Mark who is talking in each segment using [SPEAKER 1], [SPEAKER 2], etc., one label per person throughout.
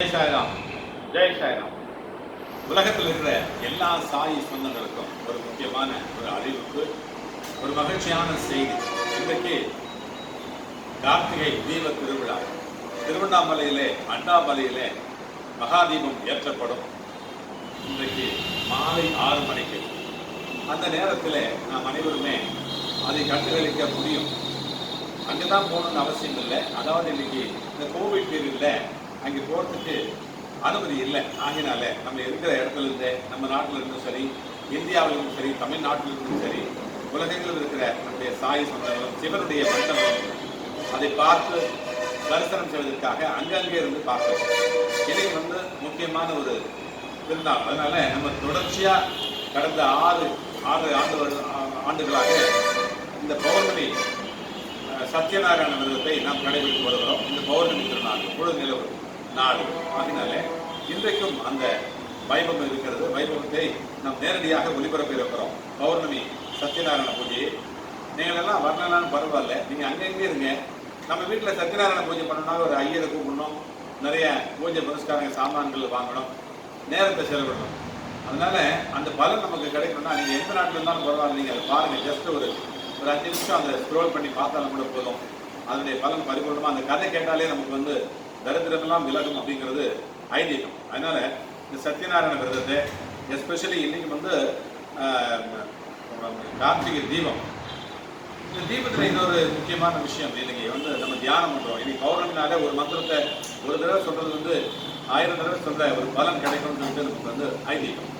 [SPEAKER 1] ஜெய் சாய்ராம் ஜெய் சாய்ராம். உலகத்தில் இருக்கிற எல்லா சாய் சொந்தங்களுக்கும் ஒரு முக்கியமான ஒரு அறிவிப்பு ஒரு மகிழ்ச்சியான செய்தி. இன்றைக்கு கார்த்திகை தீப திருவிழா. திருவண்ணாமலையிலே அண்ணாமலையிலே மகாதீபம் ஏற்றப்படும். இன்றைக்கு மாலை ஆறு மணிக்கு. அந்த நேரத்தில் நாம் அனைவருமே அதை கண்டுகளிக்க முடியும். அங்கே தான் போகணும்னு அவசியம் இல்லை. அதாவது இன்னைக்கு இந்த கோவிட் பீரியடில் அங்கே போகிறதுக்கு அனுமதி இல்லை. ஆகினால நம்ம இருக்கிற இடத்துல இருந்தே நம்ம நாட்டில் இருந்தும் சரி இந்தியாவிலும் சரி தமிழ்நாட்டில் இருந்தும் சரி உலகங்களில் இருக்கிற நம்முடைய சாய் சொந்தங்களும் சிவனுடைய மண்டலம் அதை பார்த்து தரிசனம் செய்வதற்காக அங்கங்கே இருந்து பார்க்கிறோம் இன்னைக்கு வந்து முக்கியமான ஒரு திருநாள். அதனால நம்ம தொடர்ச்சியாக கடந்த ஆறு ஆறு ஆண்டு ஆ- ஆண்டுகளாக இந்த பௌர்ணமி சத்யநாராயண விரதத்தை நாம் கடைபிடித்து வருகிறோம். இந்த பௌர்ணமி திருநாள் முழு நிலவு நாடு ஆகினால இன்றைக்கும் அந்த வைபவம் இருக்கிறது. வைபவத்தை நாம் நேரடியாக ஒளிபரப்பி இருக்கிறோம். பௌர்ணமி சத்யநாராயண பூஜையை. நீங்கள் எல்லாம் வரலனாலும் பரவாயில்ல. நீங்கள் அங்கங்கே இருங்க. நம்ம வீட்டில் சத்யநாராயண பூஜை பண்ணணும்னா ஒரு ஐயரை கூப்பிடணும் நிறைய பூஜை புரஸ்காரங்க சாமான்கள் வாங்கணும். நேரத்தை செலவிடணும். அதனால அந்த பலன் நமக்கு கிடைக்கணும்னா நீங்கள் எந்த நாட்டில் இருந்தாலும் பரவாயில்ல. நீங்கள் அதை பாருங்க. ஜஸ்ட் ஒரு ஒரு அஞ்சு நிமிஷம் அதை ஸ்க்ரோல் பண்ணி பார்த்தாலும் கூட போதும். அதனுடைய பலன் பரிபூர்ணமாக அந்த கதை கேட்டாலே நமக்கு வந்து தரித்திரமெல்லாம் விலகும் அப்படிங்கிறது ஐதீகம். அதனால இந்த சத்யநாராயண விரதத்தை எஸ்பெஷலி இன்னைக்கு வந்து கார்த்திகை தீபம். இந்த தீபத்தில் இன்னொரு முக்கியமான விஷயம். இன்னைக்கு வந்து நம்ம தியானம் பண்ணுறோம் இன்னைக்கு பௌர்ணமினாலே ஒரு மந்திரத்தை ஒரு தடவை சொல்றது வந்து ஆயிரம் தடவை சொல்ற ஒரு பலன் கிடைக்கும்னு சொல்லிட்டு நமக்கு வந்து ஐதீகம்.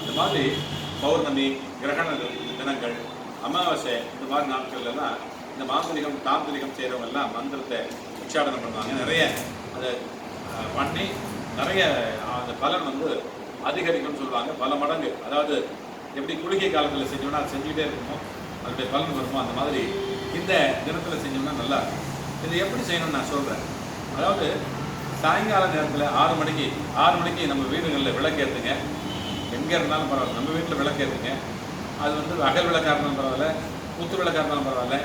[SPEAKER 1] இந்த மாதிரி பௌர்ணமி கிரகண தினங்கள் அமாவாசை இந்த மாதிரி நாட்கள்ல எல்லாம் இந்த மாந்திரிகம் தாந்திரிகம் செய்கிறவங்க எல்லாம் மந்திரத்தை உச்சாடனம் பண்ணுவாங்க. நிறைய அதை பண்ணி நிறைய அந்த பலன் வந்து அதிகரிக்கும்னு சொல்லுவாங்க. பல மடங்கு. அதாவது எப்படி குளிகை காலத்தில் செஞ்சோம்னா அது செஞ்சுக்கிட்டே இருக்கணும் அதனுடைய பலன் வருமோ அந்த மாதிரி இந்த தினத்தில் செஞ்சோம்னா நல்லா இது எப்படி செய்யணும்னு நான் சொல்கிறேன் அதாவது சாயங்கால நேரத்தில் ஆறு மணிக்கு ஆறு மணிக்கு நம்ம வீடுகளில் விளக்கேற்றுங்க எங்கே இருந்தாலும் பரவாயில்ல. நம்ம வீட்டில் விளக்கேற்றுங்க அது வந்து அகல் விளக்காக இருந்தாலும் பரவாயில்ல குத்து விளக்காக இருந்தாலும் பரவாயில்ல.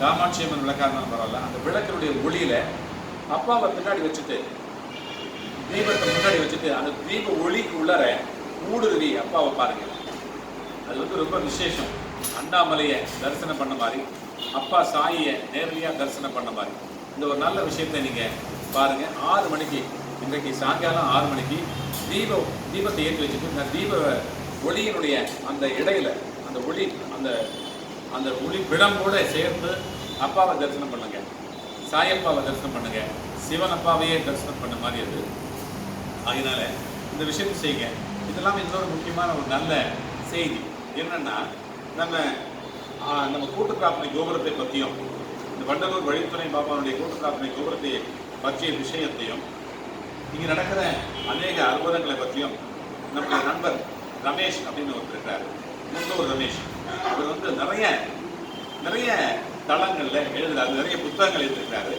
[SPEAKER 1] காமாட்சி அம்மன் விளக்காக இருந்தாலும் பரவாயில்ல. அந்த விளக்கினுடைய ஒளியில அப்பாவை பின்னாடி வச்சுட்டு தீபத்தை முன்னாடி வச்சுட்டு அந்த தீப ஒளிக்கு உள்ளர ஊடுருவி அப்பாவை பாருங்க. அது வந்து ரொம்ப விசேஷம். அண்ணாமலையை தரிசனம் பண்ண மாதிரி அப்பா சாயியை நேரடியாக தரிசனம் பண்ண மாதிரி. இந்த ஒரு நல்ல விஷயத்தை நீங்கள் பாருங்க. ஆறு மணிக்கு இன்றைக்கு சாயங்காலம் ஆறு மணிக்கு தீப தீபத்தை ஏற்றி வச்சுட்டு இந்த தீப ஒளியினுடைய அந்த இடையில அந்த ஒளி அந்த அந்த ஒளி விடம்போட சேர்ந்து அப்பாவை தரிசனம் பண்ணுங்க. சாயப்பாவை தரிசனம் பண்ணுங்க. சிவன் அப்பாவையே தரிசனம் பண்ண மாதிரி அது. அதனால இந்த விஷயத்தை செய்யுங்க. இதெல்லாம் இன்னொரு முக்கியமான ஒரு நல்ல செய்தி. என்னன்னா நம்ம நம்ம கூட்டு பிரார்த்தனை கோபுரத்தை பற்றியும் இந்த வண்டலூர் வழித்துறை பாபாவுடைய கூட்டு பிரார்த்தனை கோபுரத்தை பற்றிய விஷயத்தையும் இங்கே நடக்கிற அநேக அற்புதங்களை பற்றியும் நம்முடைய நண்பர் ரமேஷ் அப்படின்னு ஒருத்தர் இருக்கிறார் முன்னூர் ரமேஷ். அவர் வந்து நிறைய நிறைய தளங்கள்ல எழுதுறாரு நிறைய புத்தகங்கள் எழுதியிருக்கிறாரு.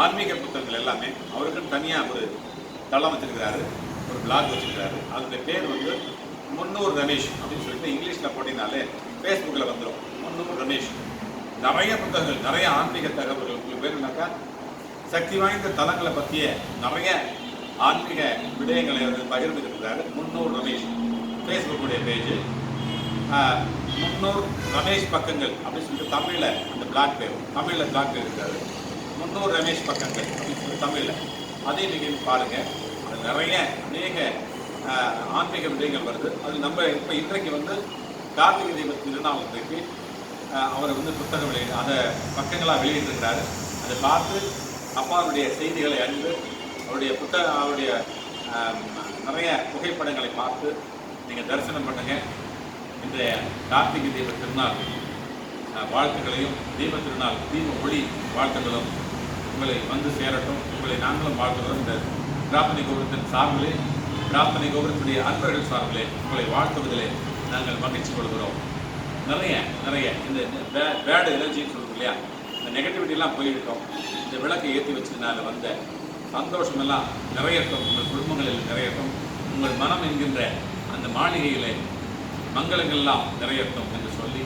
[SPEAKER 1] ஆன்மீக புத்தகங்கள் எல்லாமே அவருக்குன்னு தனியாக ஒரு தளம் வச்சிருக்கிறாரு ஒரு பிளாக் வச்சிருக்கிறாரு. அதனுடைய பேர் வந்து முன்னூர் ரமேஷ் அப்படின்னு சொல்லிட்டு இங்கிலீஷில் போட்டினாலே ஃபேஸ்புக்கில் வந்துடும் முன்னூர் ரமேஷ். நிறைய புத்தகங்கள் நிறைய ஆன்மீக தகவல்கள். உங்களுக்கு வேணும்னாக்கா சக்தி வாய்ந்த தலங்களை பற்றிய நிறைய ஆன்மீக விடயங்களை வந்து பகிர்ந்துக்கிறாரு முன்னூர் ரமேஷ். ஃபேஸ்புக்குடைய பேஜ் முன்னூர் ரமேஷ் பக்கங்கள் அப்படின்னு சொல்லிட்டு தமிழில் அந்த பிளாக் பேர். தமிழில் பிளாக் பேர் இருக்காது. முன்னூர் ரமேஷ் பக்கங்கள் அப்படின்னு சொல்லிட்டு தமிழில். அதையும் நீங்கள் பாருங்கள் அது நிறைய அநேக ஆன்மீக விடயங்கள் வருது. அது நம்ம இப்போ இன்றைக்கு வந்து கார்த்திகை தீப திருநாமத்துக்கு அவர் வந்து புத்தகம் வெளியிட அதை பக்கங்களாக வெளியிட்டிருக்கிறாரு. அதை பார்த்து அப்பாவுடைய செய்திகளை அறிந்து அவருடைய புத்தக அவருடைய நிறைய புகைப்படங்களை பார்த்து நீங்கள் தரிசனம் பண்ணுங்கள் இன்றைய கார்த்திகை தீப திருநாள். வாழ்த்துக்களையும் தீப திருநாள் தீப ஒளி வாழ்த்துக்களும் உங்களை வந்து சேரட்டும். உங்களை நாங்களும் வாழ்த்துகிறோம். இந்த பிரார்த்தனை கோபுரத்தின் சார்பிலே பிரார்த்தனை கோபுரத்துடைய அன்பர்கள் சார்பிலே உங்களை வாழ்த்துவதிலே நாங்கள் மகிழ்ச்சி கொள்கிறோம். நிறைய நிறைய இந்த பேடு எனர்ஜின்னு சொல்லுவோம் இல்லையா? இந்த நெகட்டிவிட்டிலாம் போயிருக்கோம் இந்த விளக்கை ஏற்றி வச்சதுனால வந்த சந்தோஷம் எல்லாம் நிறையட்டும். உங்கள் குடும்பங்களில் நிறையட்டும். உங்கள் மனம் என்கின்ற அந்த மாளிகையிலே மங்களங்கள்லாம் நிறையட்டும் என்று சொல்லி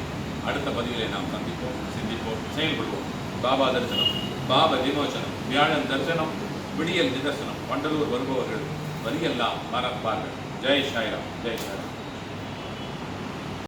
[SPEAKER 1] அடுத்த பதிவிலே நாம் சந்திப்போம் சிந்திப்போம் செயல்படுவோம். பாபா தரிசனம் பாப விமோசனம் வியாழன் தரிசனம் விடியல் நிதர்சனம் வண்டலூர் வருபவர்கள் வரியெல்லாம் மறப்பார்கள். ஜெய் சாய்ராம் ஜெய் சாய்ராம்.